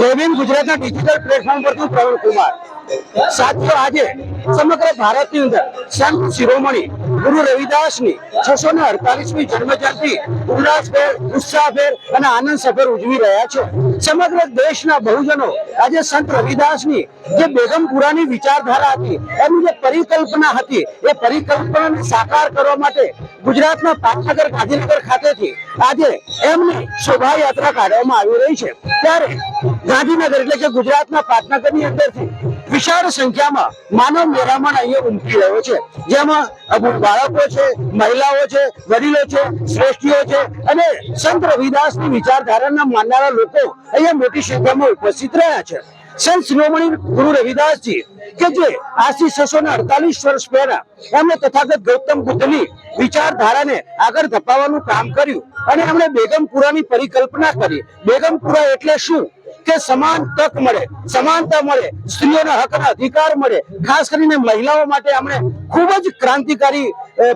જયભીમ ગુજરાતના digital platform પરથી પ્રવીણ કુમાર. સાથીઓ, આજે સમગ્ર ભારતની અંદર સંત શિરોમણી ગુરુ રવિદાસની છસો ને અડતાલીસમી જન્મ જયંતિ ઉલ્લાસભેર, ઉત્સાહભેર અને આનંદસભેર ઉજવી રહ્યા છે. સમગ્ર દેશના બહુજનો આજે સંત રવિદાસની જે બેગમપુરાની વિચારધારા હતી એમની જે પરિકલ્પના હતી, એ પરિકલ્પનાને સાકાર કરવા માટે ગુજરાતના પાટનગર, ગાંધીનગર ખાતેથી આજે એમની શોભાયાત્રા કાઢવામાં આવી રહી છે. ત્યારે ગાંધીનગર એટલે કે ગુજરાતના પાટનગરની અંદરથી વિશાળ સંખ્યામાં માનવ મેળામણ અહીંયા ઉમટી રહ્યો છે. જેમાં બાળકો છે, મહિલાઓ છે, વડીલો છે, શ્રેષ્ઠીઓ છે અને સંત રવિદાસની વિચારધારાના માનનારા લોકો અહીંયા મોટી સંખ્યામાં ઉપસ્થિત રહ્યા છે. સંત શિરોમણી ગુરુ રવિદાસજી કે જે આજથી છસો ને અડતાલીસ વર્ષ પહેલા એમણે તથાગત ગૌતમ બુદ્ધની વિચારધારાને આગળ ધપાવવાનું કામ કર્યું અને એમણે બેગમપુરાની પરિકલ્પના કરી. બેગમપુરા એટલે શું? કે સમાન તક મળે, સમાનતા મળે, સ્ત્રીઓના હકના અધિકાર મળે. ખાસ કરીને મહિલાઓ માટે એમણે ખૂબ જ ક્રાંતિકારી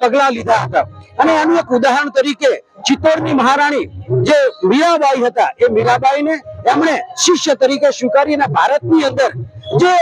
પગલા લીધા હતા. અને એનું એક ઉદાહરણ તરીકે ચિત્તોડની મહારાણી જે મીરાબાઈ હતા, એ મીરાબાઈને એમણે શિષ્ય તરીકે સ્વીકારી ભારતની અંદર જે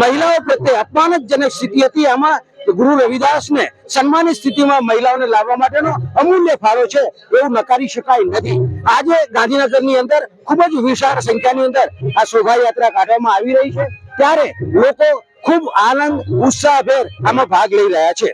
મહિલાઓ પ્રત્યે અપમાનજનક સ્થિતિ હતી, એમાં ગુરુ રવિદાસને સન્માનિત સ્થિતિમાં મહિલાઓને લાવવા માટેનો અમૂલ્ય ફાળો છે એવું નકારી શકાય નથી. આજે ગાંધીનગરની અંદર ખૂબ જ વિશાળ સંખ્યાની અંદર આ શોભાયાત્રા કાઢવામાં આવી રહી છે. ત્યારે લોકો ખૂબ આનંદ, ઉત્સાહભેર આમાં ભાગ લઈ રહ્યા છે.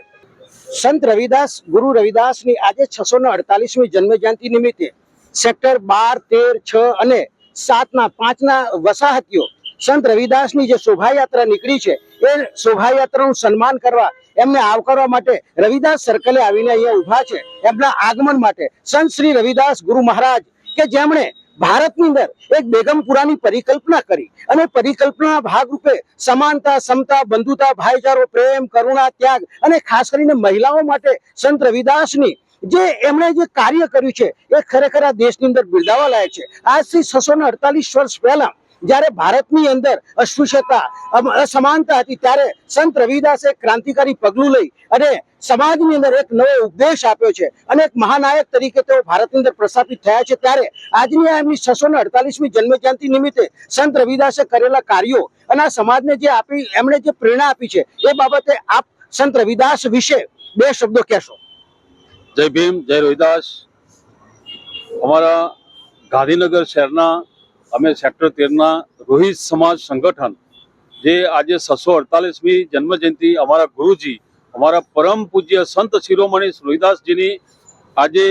સંત રવિદાસ, ગુરુ રવિદાસની આજે છસો ને અડતાલીસમી જન્મ જયંતિ નિમિત્તે સેક્ટર બાર, તેર, છ અને સાતના પાંચના વસાહતીઓ સંત રવિદાસની જે શોભાયાત્રા નીકળી છે, એ શોભાયાત્રાનું સન્માન કરવા, એમને આવકારવા માટે રવિદાસ સર્કલે આવીને અહીંયા ઊભા છે, એમના આગમન માટે. સંત શ્રી રવિદાસ ગુરુ મહારાજ, કે જેમણે ભારતની અંદર એક બેગમપુરાની પરિકલ્પના કરી, અને પરિકલ્પના ભાગરૂપે સમાનતા, સમતા, બંધુતા, ભાઈચારો, પ્રેમ, કરુણા, ત્યાગ, અને ખાસ કરીને મહિલાઓ માટે સંત રવિદાસની જે એમણે જે કાર્ય કર્યું છે, એ ખરેખર આ દેશની અંદર બિરદાવા લાયક છે. આજથી છસો ને અડતાલીસ વર્ષ પહેલા જ્યારે ભારતની અંદર અસ્પૃશ્યતા અસમાનતા હતી, ત્યારે સંત રવિદાસે ક્રાંતિકારી પગલું લઈ અને સમાજની અંદર એક નવો ઉપદેશ આપ્યો છે અને એક મહાનાયક તરીકે તેઓ ભારતની અંદર પ્રસ્થાપિત થયા છે. ત્યારે આજની એમની છસો ને નિમિત્તે સંત રવિદાસે કરેલા કાર્યો અને આ સમાજને જે આપી, એમણે જે પ્રેરણા આપી છે, એ બાબતે આપ સંત રવિદાસ વિશે બે શબ્દો કહેશો. જય ભીમ, જય રોહિદાસ અમારા ગાંધીનગર શહેરના અમે સેક્ટર તેરના રોહિત સમાજ સંગઠન, જે આજે છસો અડતાલીસમી જન્મજયંતિ અમારા ગુરુજી, અમારા પરમ પૂજ્ય સંત શિરોમણી રોહિદાસજીની આજે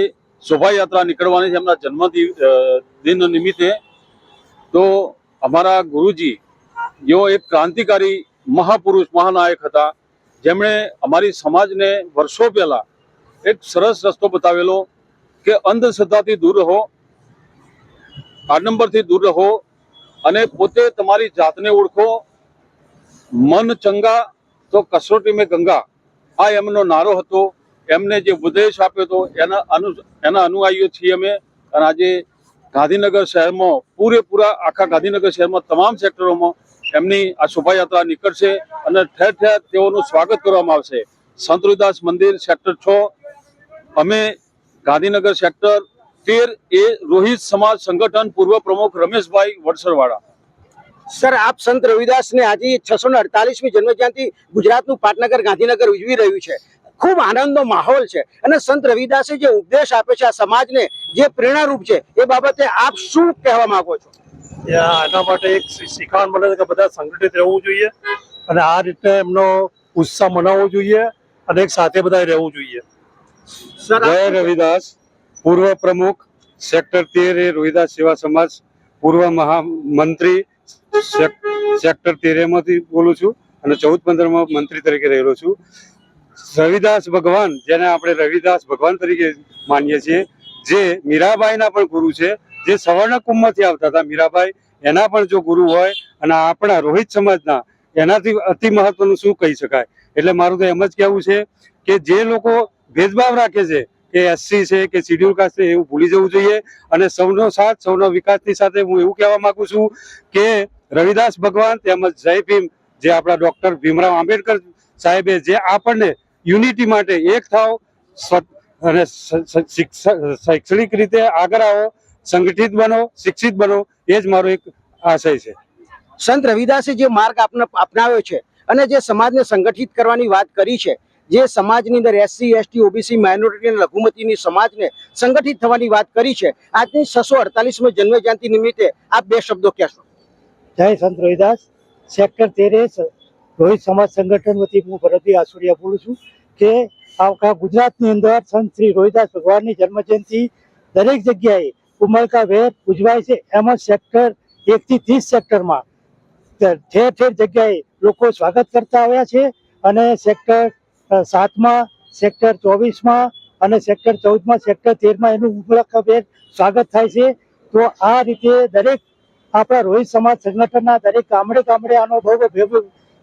શોભાયાત્રા નીકળવાની છે એમના જન્મદિન દિન નિમિત્તે. તો અમારા ગુરુજી, જેઓ એક ક્રાંતિકારી મહાપુરુષ, મહાનાયક હતા, જેમણે અમારી સમાજને વર્ષો પહેલા એક સરસ રસ્તો બતાવેલો કે અંધશ્રદ્ધાથી દૂર રહો આડંબરથી દૂર રહો અને પોતે તમારી જાતને ઓળખો. મન ચંગા, તો કસોટી મેં ગંગા. આ એમનો નારો હતો. એમને જે ઉપદેશ આપ્યો હતો, એના અનુ, એના અનુયાયીઓ છીએ અમે. અને આજે ગાંધીનગર શહેરમાં, પૂરેપૂરા આખા ગાંધીનગર શહેરમાં, તમામ સેક્ટરોમાં એમની આ શોભાયાત્રા નીકળશે અને ઠેર ઠેર તેઓનું સ્વાગત કરવામાં આવશે. સંત મંદિર સેક્ટર છ. અમે ગાંધીનગર સેક્ટર તેર એ રોહિત સમાજ સંગઠન પૂર્વ પ્રમુખ રમેશભાઈ વડસરવાળા. સર આપ સંત રવિદાસને આજે છસો ને અડતાલીસમી જન્મજયંતિ ગુજરાતનું પાટનગર ગાંધીનગર ઉજવી રહ્યું છે. ખૂબ આનંદનો માહોલ છે અને સંત રવિદાસે જે ઉપદેશ આપે છે આ સમાજને જે પ્રેરણારૂપ છે એ બાબતે આપ શું કહેવા માંગો છો? આના માટે એક શી- મળે છે કે બધા સંગઠિત રહેવું જોઈએ અને આ રીતે એમનો ઉત્સાહ મનાવવો જોઈએ અને એક સાથે બધા રહેવું જોઈએ. સર જય રવિદાસ. પૂર્વ પ્રમુખ સેક્ટર તેર એ રોહિદાસ સેવા સમાજ, પૂર્વ મહામંત્રી સેક- સેક્ટર તેરેમાંથી બોલું છું અને ચૌદ પંદરમાં મંત્રી તરીકે રહેલો છું. રવિદાસ ભગવાન, જેને આપણે રવિદાસ ભગવાન તરીકે માનીએ છીએ, જે મીરાબાઈના પણ ગુરુ છે, જે સવર્ણ કુંભમાંથી આવતા હતા. મીરાબાઈ, એના પણ જો ગુરુ હોય અને આપણા રોહિત સમાજના, એનાથી અતિ મહત્વનું શું કહી શકાય? એટલે મારું તો એમ જ કહેવું છે કે જે લોકો ભેદભાવ રાખે છે કે એસસી છે, કે શિડ્યુલ કાસ્ટ છે, એવું ભૂલી જવું જોઈએ. અને સૌનો સાથ, સૌનો વિકાસની સાથે હું એવું કહેવા માંગુ છું કે રવિદાસ ભગવાન તેમજ જય ભીમ, જે આપણા ડોક્ટર ભીમરાવ આંબેડકર સાહેબે જે આપણને યુનિટી માટે એક થાવ અને શૈક્ષણિક રીતે આગળ આવો, સંગઠિત બનો, શિક્ષિત બનો, એ જ મારો એક આશય છે. સંત રવિદાસે જે માર્ગ આપને, અપનાવ્યો છે અને જે સમાજને સંગઠિત કરવાની વાત કરી છે જે સમાજની અંદર એસસી એસટી ઓબીસી માઇનોરિટી અને લઘુમતીની સમાજને સંગઠિત થવાની વાત કરી છે, આજની છસો અડતાલીસમી જન્મ જયંતિ નિમિત્તે આપ બે શબ્દો કહેશો. જય સંત રોહિદાસ. સેક્ટર તેરેસ, રોહિત સમાજ સંગઠન વતી હું ભરતભાઈ આસુરિયા બોલું છું કે આખા ગુજરાતની અંદર સંત શ્રી રોહિદાસ ભગવાનની જન્મજયંતિ દરેક જગ્યાએ ઉમળકા વેર ઉજવાય છે. એમાં સેક્ટર એક થી ત્રીસ સેક્ટરમાં ઠેર ઠેર જગ્યાએ લોકો સ્વાગત કરતા આવ્યા છે અને સેક્ટર સાતમાં સેક્ટર ચોવીસમાં અને સેક્ટર ચૌદમાં સેક્ટર તેરમાં એનું ઉમળકા સ્વાગત થાય છે. તો આ રીતે દરેક આપણા રોહિત સમાજ સંગઠનના દરેક ગામડે ગામડે આનો બહુ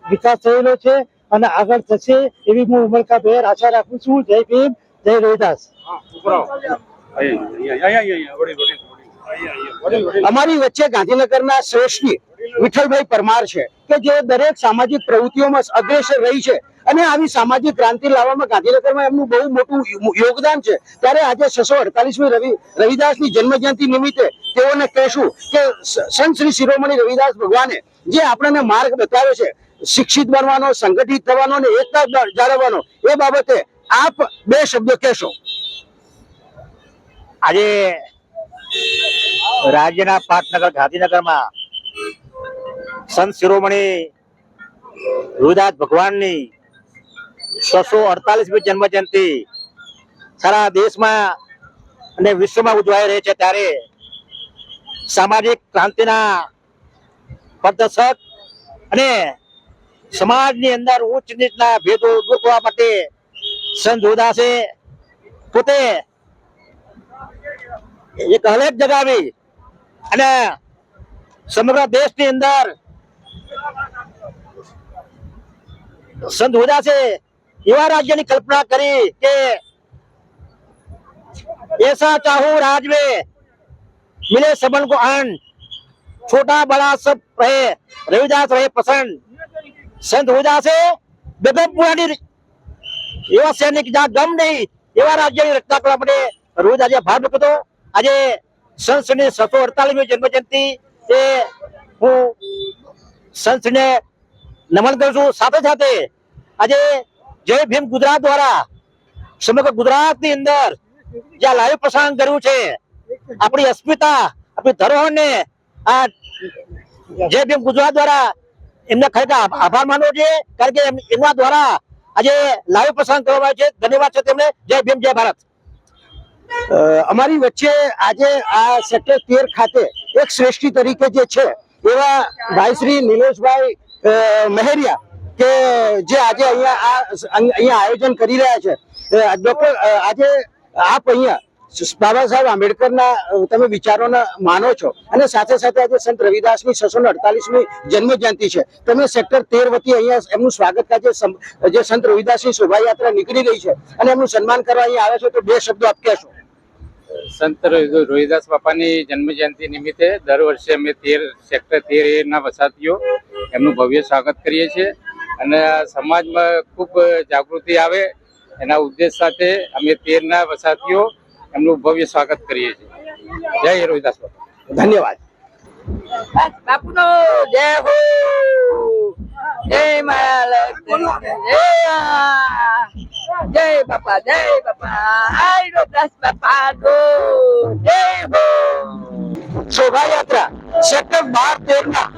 વિકાસ થયેલો છે અને આગળ થશે એવી હું ઉમળકાભેર આશા રાખું છું. જય ભીમ જય રોહિદાસ. અમારી વચ્ચે ગાંધીનગરના શ્રેષ્ઠી વિઠ્ઠલભાઈ પરમાર છે કે જે દરેક સામાજિક પ્રવૃત્તિઓમાં અગ્રેસર રહી છે. અને આવી સામાજિક ક્રાંતિ લાવવામાં ગાંધીનગરમાં એમનું બહુ મોટું યોગદાન છે. ત્યારે આજે છસો અડતાલીસમી રવિ, રવિદાસની જન્મજયંતિ નિમિત્તે તેઓને કહેશું કે સંત શ્રી શિરોમણી રવિદાસ ભગવાને જે આપણને માર્ગ બતાવ્યો છે, શિક્ષિત બનવાનો, સંગઠિત થવાનો અને એકતા જાળવવાનો, એ બાબતે આપ બે શબ્દો કહેશો. આજે રાજ્યના પાટનગર, ગાંધીનગરમાં સંત શિરોમણી રોહિદાસ ભગવાનની છસો અડતાલીસમી જન્મ જયંતિ સારા દેશમાં અને વિશ્વમાં ઉજવાઈ રહી છે ત્યારે સામાજિક ક્રાંતિના પ્રદર્શક અને સમાજની અંદર ઉચ્ચ નીચના ભેદો દૂર માટે સંત રોહિદાસે પોતે એક અલગ જગાવી અને સમગ્ર દેશની અંદર સંત ઉદાસે એવા રાજ્યની કલ્પના કરી કે ऐसा चाहूं राज में मिले सबन को अन्न छोटा बड़ा सब रहे रविदास रहे पसंद संत રવિદાસે બેગમ પુરાની એવા સૈનિક જ્યાં ગમ નહીં એવા રાજ્યની રચના કરવા માટે રવિદાસે ભાર મૂક્યો હતો આજે સંસદની છસો અડતાલીસમી જન્મ જયંતિ એ હું સંસદને નમન કરું છું સાથે સાથે આજે જય ભીમ ગુજરાત દ્વારા. સમગ્ર ગુજરાતની અંદર જે લાઈવ પ્રસારણ કર્યું છે, આપણી અસ્મિતા, આપણી ધરોહરને આ જય ભીમ ગુજરાત દ્વારા એમને ખરેખર આભાર માનવો છે, કારણ કે એમના દ્વારા આજે લાઈવ પ્રસારણ કરવામાં આવ્યું છે. ધન્યવાદ છે તેમને. જય ભીમ, જય ભારત. અમારી વચ્ચે આજે આ સેક્ટર તેર ખાતે એક શ્રેષ્ઠી તરીકે જે છે, એવા ભાઈ શ્રી નિલેશભાઈ મહેરિયા કે જે આજે અહીંયા આ અહીંયા આયોજન કરી રહ્યા છે ડોક્ટર આજે આપ અહીંયા બાબા સાહેબ આંબેડકરના તમે વિચારોને માનો છો. અને સાથે સાથે આજે સંત રવિદાસની છસો ને અડતાલીસમી જન્મ જયંતિ છે. તમે સેક્ટર તેર વતી અહીંયા એમનું સ્વાગત આજે જે સંત રવિદાસની શોભાયાત્રા નીકળી રહી છે અને એમનું સન્માન કરવા અહીંયા આવે છે, તો બે શબ્દો આપ કહેશો. સંત રોહિ- રોહિદાસ બાપાની જન્મ જયંતિ નિમિત્તે દર વર્ષે અમે તેર, સેક્ટર તેર ના વસાતીઓ એમનું ભવ્ય સ્વાગત કરીએ છીએ. અને સમાજમાં ખૂબ જાગૃતિ આવે એના ઉદ્દેશ સાથે અમે તેરના વસાતીઓ એમનું ભવ્ય સ્વાગત કરીએ છીએ. જય રોહિદાસ બાપા. ધન્યવાદ. બાપુનો જય હો! જય મારા જય આ. જય બાપા જય બાપા. આઈ રો દાસ બાપા ગો જય હો. શોભાયાત્રા, સેક્ટર બાર તેર ના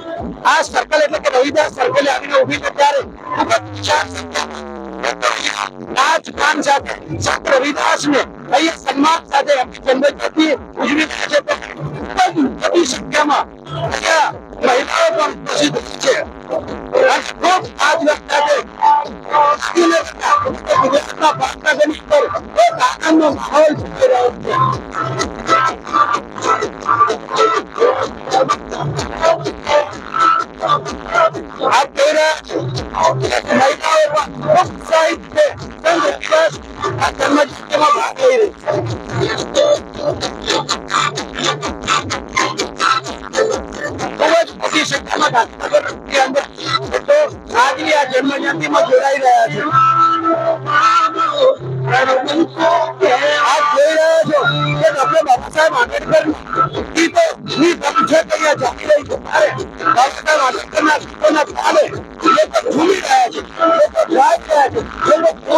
આ સર્કલ એટલે કે રવિદાસ સર્કલે આવીને ઊભી છે ત્યારે. ખૂબ જ વિશાળ સંખ્યામાં નાચ ગાન સાથે સંત રવિદાસ ને અહીંયા સન્માન સાથે એમની જન્મજયંતિ ઉજવી રહ્યા છે તો ખૂબ જ મોટી સંખ્યામાં અહીંયા મહિલાઓ પણ ઉપસ્થિત છે અને ખૂબ આજ વખતે ગુજરાતના પાટનગરની ઉપર એક આનંદનો માહોલ જોઈ રહ્યો છે આ પહેલા ખૂબ ઉત્સાહિત છે સંઘ દિવસ આ જન્મજયંતિમાં ભાગ લઈ રહી ખૂબ જ મોટી સંખ્યામાં આજની આ જન્મજયંતિમાં જોડાઈ રહ્યા છે આપ જોઈ રહ્યા છો? કે ડોક્ટર બાબા સાહેબ આંબેડકર ગીતોની છે કે અહીંયા જાતિ રહી છે ત્યારે આંબેડકરના ગીતોના તાલે લોકો ઝૂમી રહ્યા છે. લોકો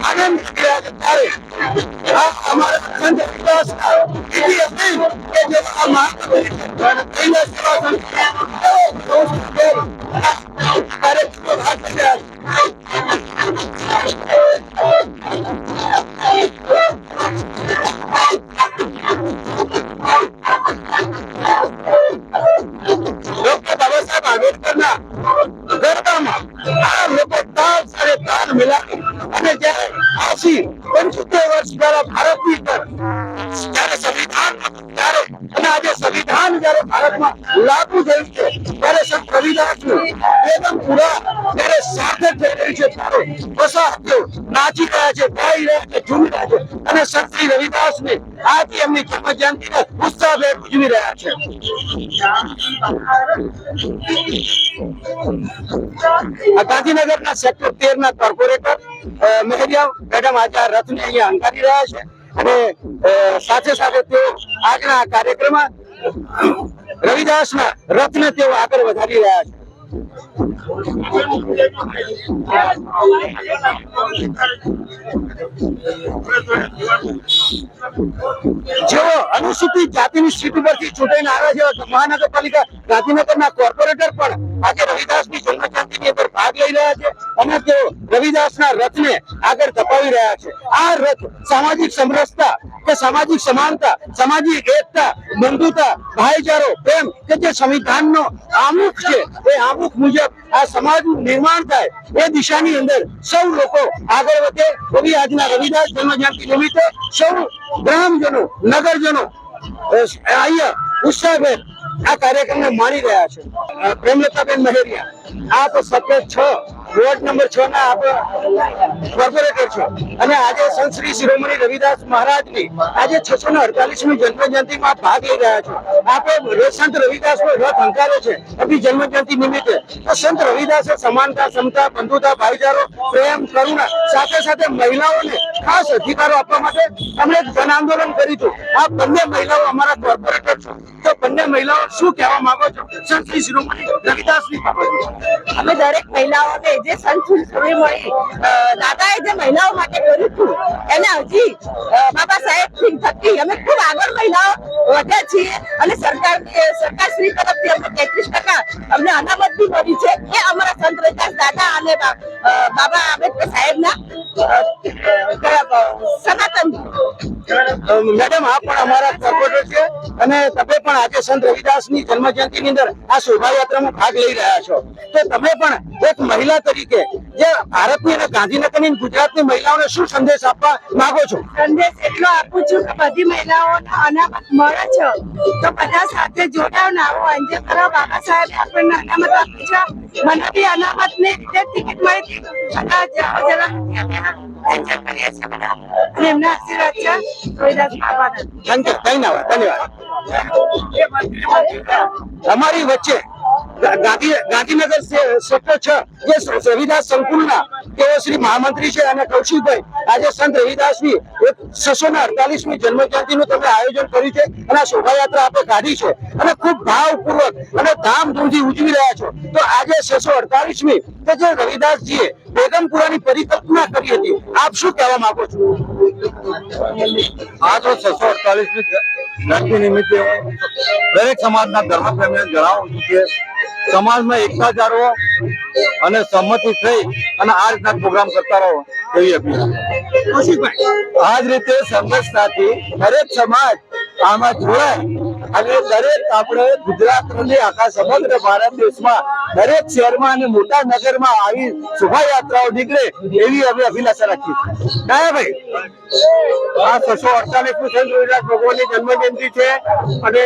આનંદ કર્યા છે ત્યારે આ અમારા આ લોકો તાલ સાથે તાલ મિલાવી અને જ્યારે આશી પંચોતેર વર્ષ દ્વારા ભારતની અંદર જ્યારે સંવિધાન ત્યારે અને આજે સંવિધાન જયારે ભારતમાં લાગુ થયું છે, ત્યારે સંત રવિદાસનું પૂરા ત્યારે સાર્થક થઈ રહ્યું છે ત્યારે વસાહતો નાચી રહ્યા છે, ગાઈ રહ્યા છે, ઝૂમી રહ્યા છે અને સંત શ્રી રવિદાસને આજે એમની જન્મ જયંતિને ઉત્સાહભેર ઉજવી રહ્યા છે. ગાંધીનગરના સેક્ટર તેર ના કોર્પોરેટર મેહરિયા, મેડમ આજે રથ રથને અહીંયા અંકારી રહ્યા છે. અને સાથે સાથે તેઓ આજના કાર્યક્રમમાં રવિદાસના રથને તેઓ આગળ વધારી રહ્યા છે. જેઓ અનુસૂચિત જાતિની સીટ પરથી ચૂંટાઈને આવ્યા છે મહાનગરપાલિકા ગાંધીનગરના કોર્પોરેટર પણ આજે રવિદાસની જન્મજયંતિની અંદર ભાગ લઈ રહ્યા છે અને તેઓ રવિદાસના રથને આગળ ધપાવી રહ્યા છે. આ રથ સામાજિક સમરસતા કે સામાજિક સમાનતા, સામાજિક એકતા બંધુતા ભાઈચારો, પ્રેમ કે જે સંવિધાનનો આમુખ છે, એ આમુખ મુજબ આ સમાજનું નિર્માણ થાય એ દિશાની અંદર સૌ લોકો આગળ વધે. એવી આજના રવિદાસ જન્મજયંતિ નિમિત્તે સૌ ગ્રામજનો, નગરજનો અહીંયા ઉત્સાહભેર આ કાર્યક્રમને માણી રહ્યા છે. પ્રેમલતાબેન મહેરિયા, આપ સતત છ. વોર્ડ નંબર છ ના આપ કોર્પોરેટર છો. અને આજે સંત શ્રી શિરોમણી રવિદાસ મહારાજની આજે છસો ને અડતાલીસમી જન્મ જયંતિમાં ભાગ લઈ રહ્યા છો. આપે સંત રવિદાસ નો રથ હંકાર્યો છે એમની જન્મ જયંતિ નિમિત્તે. તો સંત રવિદાસે સમાનતા, સમતા, બંધુતા, ભાઈચારો, પ્રેમ, કરુણા સાથે સાથે મહિલાઓને ખાસ અધિકારો આપવા માટે અમે જન આંદોલન કર્યું આ બંને મહિલાઓ અમારા કોર્પોરેટર છો. તો બંને મહિલાઓ શું કહેવા માંગો છો? સંત શ્રી શિરોમણી રવિદાસની બાબતે અમે દરેક મહિલાઓને જે સંત સુરી મળી દાદાએ જે મહિલાઓ માટે કર્યું હતું, એને હજી બાબા સાહેબથી થકી અમે આગળ મહિલાઓ વધ્યા છીએ અને સરકાર સરકાર શ્રી તરફથી અમને તેત્રીસ ટકા અમને અનામત બી મળી છે એ અમારા સંત રવિદાસ દાદા અને બાબા આંબેડકર સાહેબના સનાતન. મેડમ આ પણ અમારા સપોર્ટર છે અને તમે પણ આજે સંત રવિદાસની જન્મ જયંતિની અંદર આ શોભાયાત્રામાં ભાગ લઈ રહ્યા છો. તો તમે પણ એક મહિલા તરીકે જે ભારતની અને ગાંધીનગરની ગુજરાતની મહિલાઓને શું સંદેશ આપવા માંગો છો? સંદેશ એટલો આપું છું કે બધી જોડાવ આવો. કરો, બાબા સાહેબ, આપણને મને બી અનામતની ટિકિટ મળી એમના ધન્યવાદ ધન્યવાદ અમારી વચ્ચે ગાંધીનગર સેક્ટર છ, જે રવિદાસ સંકુલના તેઓ શ્રી મહામંત્રી છે અને કૌશિકભાઈ, આજે સંત રવિદાસની એક છસો ને અડતાલીસમી જન્મ જયંતિનું તમે આયોજન કર્યું છે અને આ શોભાયાત્રા આપણે કાઢી છે. અને ખૂબ ભાવપૂર્વક અને ધામધૂમથી ઉજવી રહ્યા છો. તો આજે છસો અડતાલીસમી કે જે રવિદાસજીએ બેગમપુરાની પરિકલ્પના કરી હતી, આપ શું કહેવા માંગો છો? આ તો છસો અડતાલીસમી જયંતિ નિમિત્તે દરેક સમાજના ધર્મપ્રેમીને જણાવું છું કે સમાજમાં એકતા જાળવો અને સંમતિ થઈ અને આ રીતના પ્રોગ્રામ કરતા રહો એવી અપીલ. આ જ રીતે સંઘર્ષતાથી દરેક સમાજ આમાં જોડાય અને દરેક આપણે ગુજરાત આખા સમગ્ર ભારત દેશમાં દરેક શહેરમાં અને મોટા નગરમાં આવી શોભાયાત્રાઓ નીકળે એવી અમે અભિલાષા રાખીએ કયા ભાઈ? આ છસો અડતાલીસ સંત રવિદાસ ભગવાનની જન્મ જયંતિ છે અને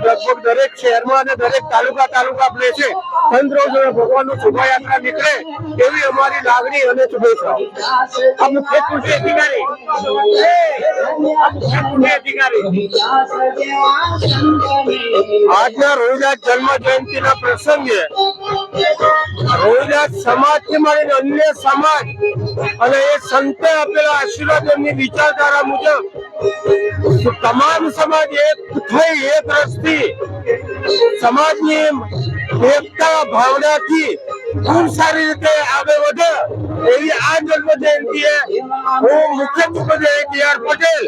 લગભગ દરેક શહેરમાં અને દરેક તાલુકા તાલુકા પ્લે છે. સંત રવિદાસ ભગવાનનું શોભાયાત્રા નીકળે એવી અમારી લાગણી અને શુભેચ્છા મુખ્ય કૃષિ અધિકારી. આજના રોહિદાસ જન્મ જયંતિના પ્રસંગે રોહિદાસ સમાજથી મળીને અન્ય સમાજ અને એ સંતે આપેલા આશીર્વાદ એમની વિચારધારા મુજબ તમામ સમાજ એક થઈ, એક રસ્તી. સમાજની એકતા ભાવનાથી ખૂબ સારી રીતે આગળ વધે એવી આ જન્મ જયંતિએ હું મુખ્ય ડી આર પટેલ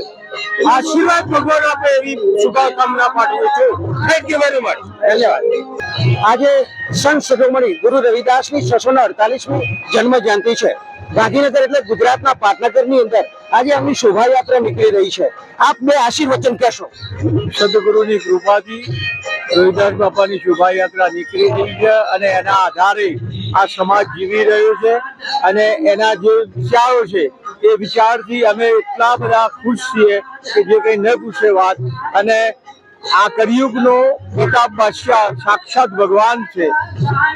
આશીર્વાદ ભગવાન આપે એવી શુભકામના પાઠવું છું. થેન્ક યુ વેરી મચ ધન્યવાદ. આજે સંત શિરોમણી ગુરુ રવિદાસની છસો ને અડતાલીસમી જન્મ જયંતિ છે. ગાંધીનગર એટલે ગુજરાતના પાટનગરની અંદર આજે આમની શોભાયાત્રા નીકળી રહી છે. આપ બે આશીર્વચન કહેશો. સદગુરુની કૃપાથી રવિદાસ બાપાની શોભાયાત્રા નીકળી રહી છે અને એના આધારે આ સમાજ જીવી રહ્યો છે અને એના જે વિચારો છે, એ વિચારથી અમે એટલા બધા ખુશ છીએ કે જે કંઈ ન પૂછે વાત. અને આ કરિયુગનો મોટા બાદશાહ સાક્ષાત ભગવાન છે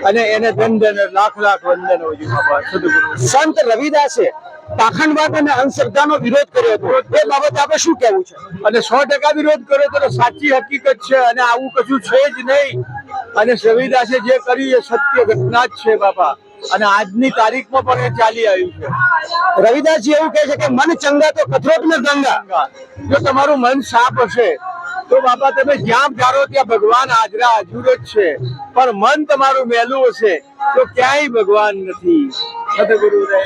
અને એને ધન લાખ લાખ વંદન સંત રવિદાસે પાખંડવાદ અને અંધશ્રદ્ધાનો વિરોધ કર્યો હતો. એ બાબતે આપણે શું કહેવું છે? અને સો ટકા વિરોધ કર્યો હતો સાચી હકીકત છે અને આવું કશું છે જ નહીં. અને રવિદાસે જે કર્યું એ સત્ય ઘટના જ છે બાપા. અને આજની તારીખમાં પણ એ ચાલી આવ્યું છે. રવિદાસજી એવું કહે છે કે મન ચંગા તો કથરોટ ને ગંગા. જો તમારું મન સાફ હશે તો બાપા તમે જ્યાં જારો ત્યાં ભગવાન હાજરા હાજર જ છે. પણ મન તમારું મેલું હશે તો ક્યાંય ભગવાન નથી. સદગુરુ રહે